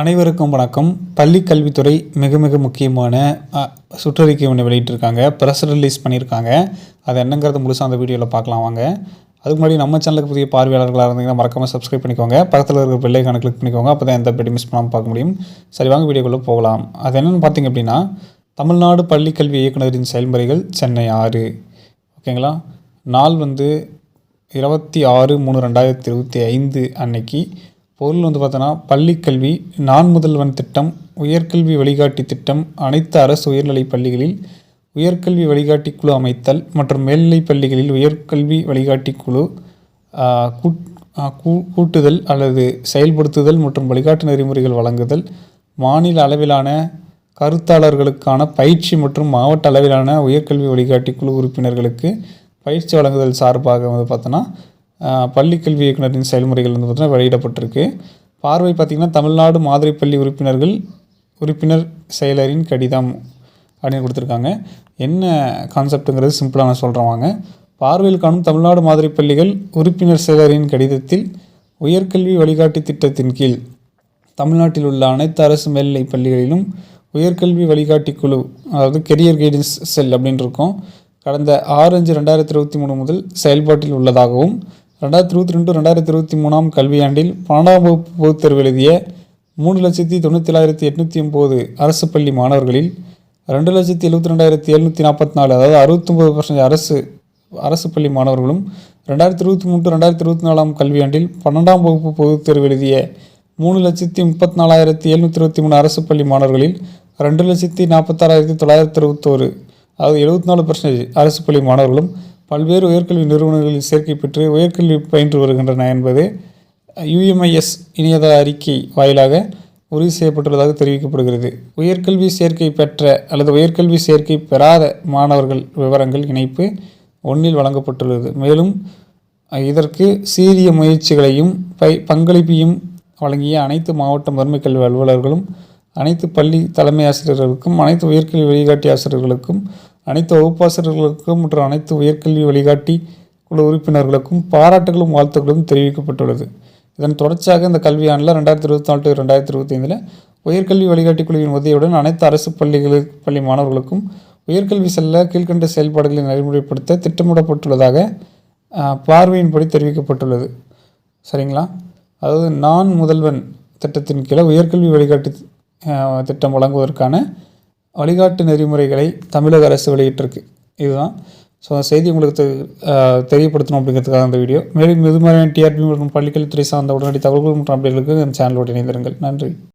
அனைவருக்கும் வணக்கம். பள்ளி கல்வித்துறை மிக மிக முக்கியமான சுற்றறிக்கை ஒன்று வெளியிட்டிருக்காங்க. ப்ரெஸ் ரிலீஸ் பண்ணியிருக்காங்க. அது என்னங்கிறது முழுசாக அந்த வீடியோவில் பார்க்கலாம் வாங்க. அதுக்கு முன்னாடி நம்ம சேனலுக்கு புதிய பார்வையாளர்களாக இருந்தீங்கன்னா மறக்காமல் சப்ஸ்கிரைப் பண்ணிக்கோங்க. பக்கத்தில் இருக்கிற பெல்லைக்கான கிளிக் பண்ணிக்கோங்க. அப்போ தான் எந்த பெட்டி மிஸ் பண்ணாமல் பார்க்க முடியும். சரி வாங்க வீடியோக்குள்ளே போகலாம். அது என்னென்னு பார்த்தீங்க அப்படின்னா தமிழ்நாடு பள்ளி கல்வி இயக்குனரின் செயல்முறைகள் சென்னை ஆறு. ஓகேங்களா? நாள் வந்து இருபத்தி ஆறு மூணு ரெண்டாயிரத்தி இருபத்தி ஐந்து அன்னைக்கு பொருள் வந்து பார்த்தோன்னா பள்ளிக்கல்வி நான் முதல்வன் திட்டம் உயர்கல்வி வழிகாட்டி திட்டம் அனைத்து அரசு உயர்நிலைப் பள்ளிகளில் உயர்கல்வி வழிகாட்டி குழு அமைத்தல் மற்றும் மேல்நிலைப் பள்ளிகளில் உயர்கல்வி வழிகாட்டி குழு கூ- கூட்டுதல் அல்லது செயல்படுத்துதல் மற்றும் வழிகாட்டு நெறிமுறைகள் வழங்குதல் மாநில அளவிலான கருத்தாளர்களுக்கான பயிற்சி மற்றும் மாவட்ட அளவிலான உயர்கல்வி வழிகாட்டி குழு உறுப்பினர்களுக்கு பயிற்சி வழங்குதல் சார்பாக வந்து பார்த்தோன்னா பள்ளிக்கல்வி இயக்குனரின் செயல்முறைகள் வந்து பார்த்தீங்கன்னா வெளியிடப்பட்டிருக்கு. பார்வை பார்த்திங்கன்னா தமிழ்நாடு மாதிரி பள்ளி உறுப்பினர்கள் உறுப்பினர் செயலரின் கடிதம் அப்படின்னு கொடுத்துருக்காங்க. என்ன கான்செப்ட்டுங்கிறது சிம்பிளாக நான் சொல்கிறேன் வாங்க. பார்வையில் காணும் தமிழ்நாடு மாதிரி பள்ளிகள் உறுப்பினர் செயலரின் கடிதத்தில் உயர்கல்வி வழிகாட்டி திட்டத்தின் கீழ் தமிழ்நாட்டில் உள்ள அனைத்து அரசு மேல்நிலை பள்ளிகளிலும் உயர்கல்வி வழிகாட்டி குழு அதாவது கெரியர் கைடன்ஸ் செல் அப்படின்னு இருக்கும். கடந்த ஆறு அஞ்சு ரெண்டாயிரத்தி இருபத்தி மூணு முதல் செயல்பாட்டில் உள்ளதாகவும் ரெண்டாயிரத்தி இருபத்தி ரெண்டு ரெண்டாயிரத்தி இருபத்தி மூணாம் கல்வியாண்டில் பன்னெண்டாம் வகுப்பு பொதுத் தேர்வு எழுதிய மூணு லட்சத்தி தொண்ணூற்றிலாயிரத்தி எட்நூற்றி ஒம்பது அரசு பள்ளி மாணவர்களில் ரெண்டு லட்சத்தி எழுபத்தி ரெண்டாயிரத்தி எழுநூற்றி நாற்பத்தி நாலு அதாவது அறுபத்தொம்பது பர்சன்ட் அரசு அரசு பள்ளி மாணவர்களும் ரெண்டாயிரத்தி இருபத்தி மூணு ரெண்டாயிரத்தி இருபத்தி நாலாம் கல்வியாண்டில் பன்னெண்டாம் வகுப்பு பொதுத் தேர்வு எழுதிய மூணு லட்சத்தி முப்பத்தி நாலாயிரத்தி எழுநூற்றி இருபத்தி மூணு அரசு பள்ளி மாணவர்களில் ரெண்டு லட்சத்தி நாற்பத்தாறாயிரத்தி தொள்ளாயிரத்தி இருபத்தோரு அதாவது எழுபத்தி நாலு பர்சன்டேஜ் அரசு பள்ளி மாணவர்களும் பல்வேறு உயர்கல்வி நிறுவனங்களில் சேர்க்கை பெற்று உயர்கல்வி பயின்று வருகின்றன என்பது யுஎம்ஐஎஸ் இணையதள அறிக்கை வாயிலாக உறுதி செய்யப்பட்டுள்ளதாக தெரிவிக்கப்படுகிறது. உயர்கல்வி சேர்க்கை பெற்ற அல்லது உயர்கல்வி சேர்க்கை பெறாத மாணவர்கள் விவரங்கள் இணைப்பு ஒன்றில் வழங்கப்பட்டுள்ளது. மேலும் இதற்கு சீரிய முயற்சிகளையும் பை பங்களிப்பையும் வழங்கிய அனைத்து மாவட்ட முதன்மை கல்வி அலுவலர்களும் அனைத்து பள்ளி தலைமை ஆசிரியர்களுக்கும் அனைத்து உயர்கல்வி வழிகாட்டி ஆசிரியர்களுக்கும் அனைத்து வகுப்பாசிரியர்களுக்கும் மற்றும் அனைத்து உயர்கல்வி வழிகாட்டி குழு உறுப்பினர்களுக்கும் பாராட்டுகளும் வாழ்த்துக்களும் தெரிவிக்கப்பட்டுள்ளது. இதன் தொடர்ச்சியாக இந்த கல்வியாண்டில் ரெண்டாயிரத்தி இருபத்தி நாலு டு ரெண்டாயிரத்தி இருபத்தி ஐந்தில் உயர்கல்வி வழிகாட்டி குழுவின் உதவியுடன் அனைத்து அரசு பள்ளிகளுக்கு பள்ளி மாணவர்களுக்கும் உயர்கல்வி செல்ல கீழ்க்கண்ட செயல்பாடுகளை நடைமுறைப்படுத்த திட்டமிடப்பட்டுள்ளதாக பார்வையின்படி தெரிவிக்கப்பட்டுள்ளது. சரிங்களா? அதாவது நான் முதல்வன் திட்டத்தின் கீழே உயர்கல்வி வழிகாட்டி திட்டம் வழங்குவதற்கான வழிகாட்டு நெறிமுறைகளை தமிழக அரசு வெளியிட்டிருக்கு. இதுதான். ஸோ அந்த செய்தி உங்களுக்கு தெரியப்படுத்தணும் அப்படிங்கிறதுக்காக அந்த வீடியோ. மேலும் இது மாதிரியான டிஆர்பி மற்றும் பள்ளிக்கல்வித்துறை சார்ந்த உடனடி தகவல்கள் மற்றும் அப்படிகளுக்கு என் சேனலோடு இணைந்திருங்கள். நன்றி.